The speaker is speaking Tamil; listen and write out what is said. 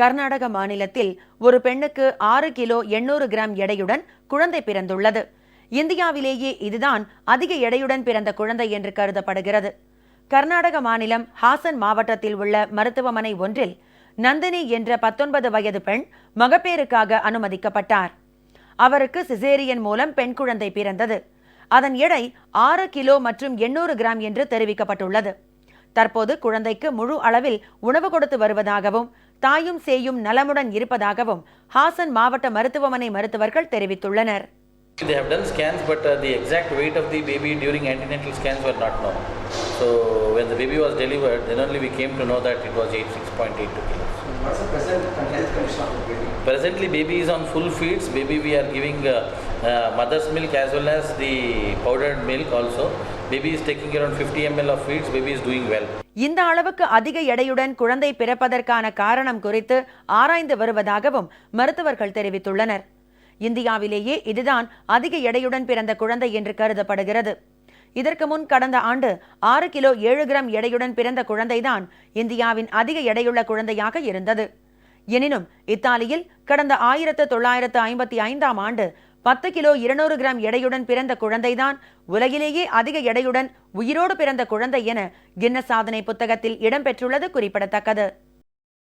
கர்நாடக மாநிலத்தில் ஒரு பெண்ணுக்கு ஆறு கிலோ எண்ணூறு கிராம் எடையுடன் குழந்தை பிறந்துள்ளது. இந்தியாவிலேயே இதுதான் அதிக எடையுடன் பிறந்த குழந்தை என்று கருதப்படுகிறது. கர்நாடக மாநிலம் ஹாசன் மாவட்டத்தில் உள்ள மருத்துவமனை ஒன்றில் நந்தினி என்ற பத்தொன்பது வயது பெண் மகப்பேறுக்காக அனுமதிக்கப்பட்டார். அவருக்கு சிசேரியன் மூலம் பெண் குழந்தை பிறந்தது. அதன் எடை ஆறு கிலோ மற்றும் எண்ணூறு கிராம் என்று தெரிவிக்கப்பட்டுள்ளது. தற்போது குழந்தைக்கு முழு அளவில் உணவு கொடுத்து வருவதாகவும் தாயும் சேயும் நலமுடன் இருப்பதாகவும் ஹாசன் மாவட்ட மருத்துவமனை மருத்துவர்கள் தெரிவித்துள்ளனர் They have done scans, but uh, the exact weight of the baby during antenatal scans were not known. So when the baby was delivered, then only we came to know that it was 86.82 kilos. What's the present health condition of the baby? Presently, baby is on full feeds. Baby, we are giving uh, uh, mother's milk as well as the powdered milk also. Baby is taking around 50 ml of feeds. Baby is doing well. இந்த அளவுக்கு அதிக எடையுடன் குழந்தை பிறப்பதற்கான காரணம் குறித்து ஆராய்ந்து வருவதாகவும் மருத்துவர்கள் தெரிவித்துள்ளனர் இந்தியாவிலேயே இதுதான் அதிக எடையுடன் பிறந்த குழந்தை என்று கருதப்படுகிறது இதற்கு முன் கடந்த ஆண்டு ஆறு கிலோ ஏழு கிராம் எடையுடன் பிறந்த குழந்தைதான் இந்தியாவின் அதிக எடையுள்ள குழந்தையாக இருந்தது எனினும் இத்தாலியில் கடந்த ஆயிரத்து தொள்ளாயிரத்து ஐம்பத்தி ஐந்தாம் ஆண்டு பத்து கிலோ இருநூறு கிராம் எடையுடன் பிறந்த குழந்தைதான். உலகிலேயே அதிக எடையுடன் உயிரோடு பிறந்த குழந்தை என கின்னஸ் சாதனை புத்தகத்தில் இடம்பெற்றுள்ளது குறிப்பிடத்தக்கது.